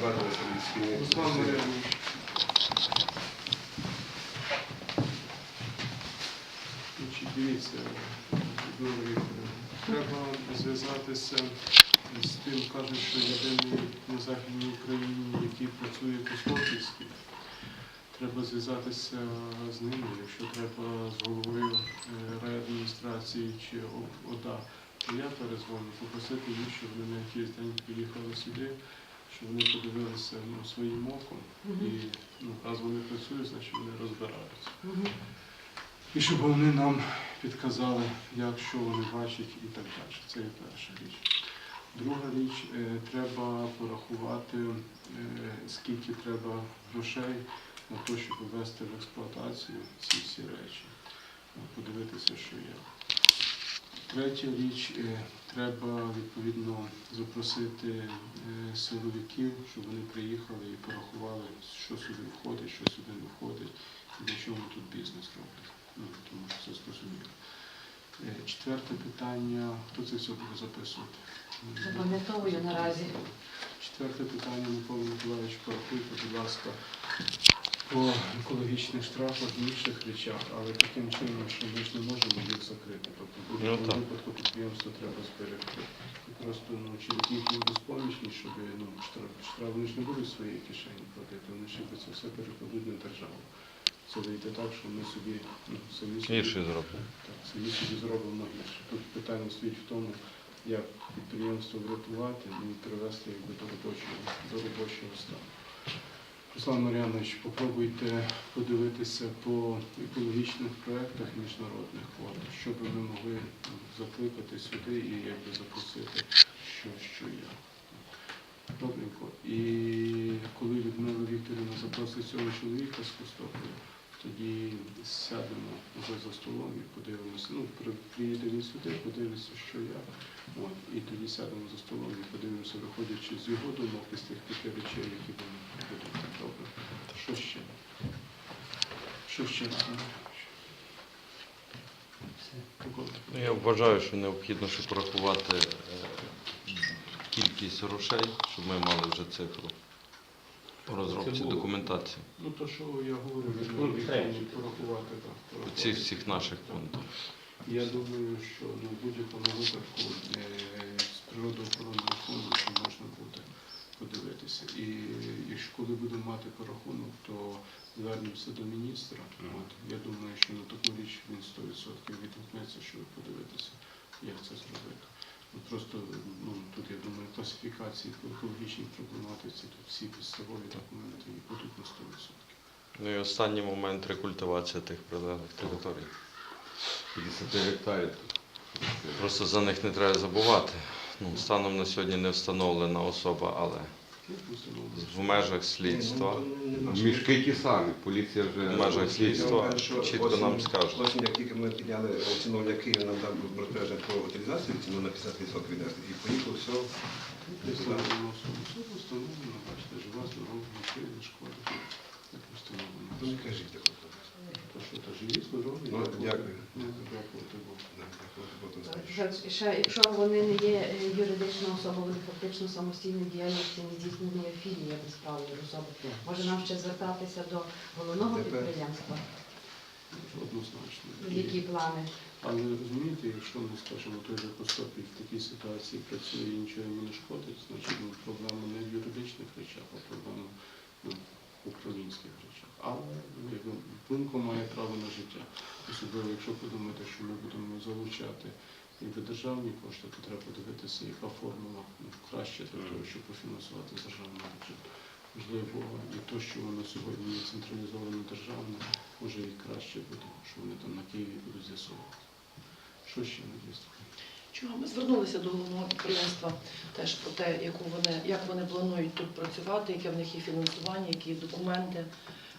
порадилися від дивіться, треба зв'язатися з тим, кажуть, що єдиний на Західній Україні, який працює Костопільський. Треба зв'язатися з ними, якщо треба з головою е, райадміністрації чи ОДА, то я перезвоню, попросити їх, щоб вони на якийсь день приїхали сюди, щоб вони подивилися ну, своїм оком. І ну, раз вони працюють, значить вони розбираються. І щоб вони нам підказали, як що вони бачать і так далі. Це є перша річ. Друга річ, е, треба порахувати, е, скільки треба грошей на те, щоб ввести в експлуатацію ці всі речі, подивитися, що є. Третя річ, е, треба відповідно запросити е, силовиків, щоб вони приїхали і порахували, що сюди входить, що сюди не входить, і для чого тут бізнес роблять. Ну, тому що це зрозуміло. Е, Четверте питання, хто це все буде записувати? Запам'ятовую наразі. Четверте питання, Микола Миколаївич, порахуйте, будь ласка, по екологічних штрафах і інших речах, але таким чином, що ми ж не можемо закрити. Тобто в Ну, будь-якому так. випадку підприємство треба зберегти. Просто ну, через їхню безпомічність, щоб ну, штраф, штраф, вони ж не будуть своєї кишені платити, вони якби це все перекладуть на державу. Це вийде так, що ми собі ну, самі собі так, самі собі зробимо гірше. Тут питання стоїть в тому, як підприємство врятувати і привести якби, до робочого, до робочого стану. Руслан Мар'янович, попробуйте подивитися по екологічних проєктах міжнародних, от, би ви могли закликати сюди і якби запросити, що, що є. Добренько. І коли Людмила Вікторівна запросить цього чоловіка з Костополя, тоді сядемо вже за столом і подивимося. Ну, приїде він сюди, подивиться, що я. От, і тоді сядемо за столом і подивимося, виходячи з його думок із тих п'яти речей, які вони будуть. Добре. Що ще? Що ще? Ну, Я вважаю, що необхідно ще порахувати е, кількість грошей, щоб ми мали вже цифру по розробці документації. Ну, то, що я говорю, Вікторівна, порахувати так. По порахувати. цих всіх наших пунктах. Я думаю, що ну, в будь-якому випадку е, з природоохоронного фонду це можна буде подивитися. І якщо коли будемо мати порахунок, то звернемося до міністра. От, я думаю, що на таку річ він 100% відгукнеться, щоб подивитися, як це зробити. Просто ну, тут, я думаю, класифікації по екологічній проблематиці, тут всі підставові документи і будуть на 100%. Ну і останній момент рекультивація тих прилеглих територій. 50 гектарів. Просто за них не треба забувати. Ну, станом на сьогодні не встановлена особа, але? В межах слідства, Мішки ті самі, поліція вже... в межах слідства чітко нам скажуть. Осінь, як тільки ми підняли ціновник Києва, нам там розпорядження про утилізацію ціну на 50% віднесли. І поїхало все. Встановлено. Особа встановлена, бачите, жива, здорова, нічого не шкода. Як встановлено. Ну, не кажіть такого. То що, то живі, здорові? Ну, дякую. Ще, якщо вони не є е, юридична особа, вони фактично самостійну діяльність не здійснює філія безправної особи. Може нам ще звертатися до головного Тепер. підприємства? Однозначно. Які плани? Але розумієте, якщо ми скажемо, той же Костопіль в такій ситуації працює і нічого йому не шкодить, значить ну, проблема не в юридичних речах, а проблема ну, в управлінських речах. Але ну, Бунко має право на життя. Особливо, якщо подумати, що ми будемо залучати якби, державні кошти, то треба подивитися, яка формула ну, краще для того, щоб пофінансувати з державного бюджету. Можливо, і те, що воно сьогодні є централізовано державне, може і краще буде, що вони там на Києві будуть з'ясовувати. Що ще надіюсь? Чого ми звернулися до головного підприємства теж про те, яку вони, як вони планують тут працювати, яке в них є фінансування, які є документи.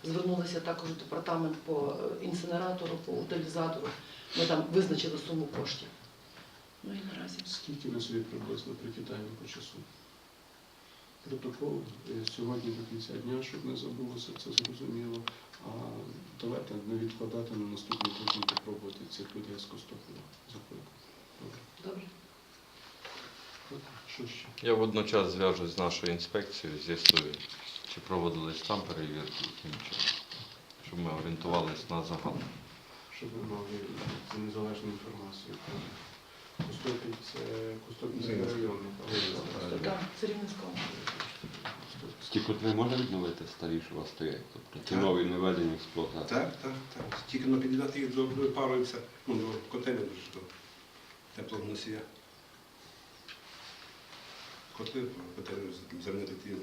Звернулися також в департамент по е, інсинератору, по утилізатору. Ми там визначили суму коштів. Ну і наразі. Скільки ми собі приблизно прикидаємо по часу? Протокол е, сьогодні до кінця дня, щоб не забулося, це зрозуміло. А давайте не відкладати на наступний тиждень попробувати цих людей з Костополя закликати. Добре. Добре. Що ще? Я водночас зв'яжусь з нашою інспекцією, з'ясую, чи проводились там перевірки, яким чином, щоб ми орієнтувалися на загал. Щоб ви мали незалежну інформацію. Костопіль це Костопільський район. Так, це Рівненського. стікотри можна відновити старі, що у вас стоять? Тобто ті Так. нові не введені в експлуатацію. Так, так, так. Тільки на під'єднати їх до пару. Ну, до котельня дуже що. Теплого носія. Котли, котельня замінити ті м,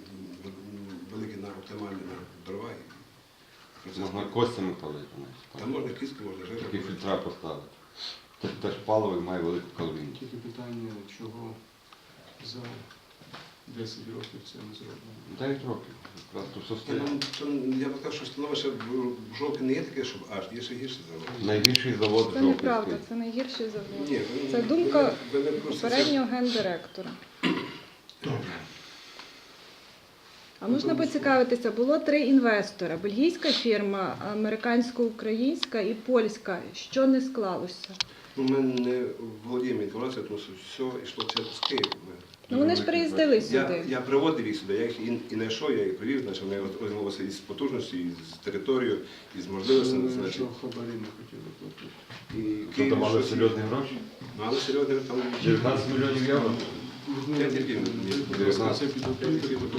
великі на оптимальні на дрова. і Можна костями палити. Там навіть. можна кістку, можна жити. Такі фільтра поставити. Теж паливо і має велику калорійність. Тільки питання, чого за 10 років це не зроблено. 9 років. Якраз то все стоїть. ну, то Я б сказав, що становище в не є таке, щоб аж є ще гірше завод. Найбільший завод Це неправда, це найгірший завод. Ні, ви- Це думка ви не просто це- Попереднього гендиректора. А можна поцікавитися, було три інвестора: бельгійська фірма, американсько-українська і польська. Що не склалося? Ну, ми не володіємо інформацією, тому що все йшло через Київ. Ми- Ну вони ж приїздили Я, сюди. я приводив їх сюди, я їх і, і знайшов, я їх привів, значить вони розмовилися із потужністю, і з територією, і з можливостями. Значить, що хабарі не хотіли платити. і Київ давали щось- серйозні гроші. Ну, але серйозно там 19 мільйонів євро. Я тільки- це підготовка.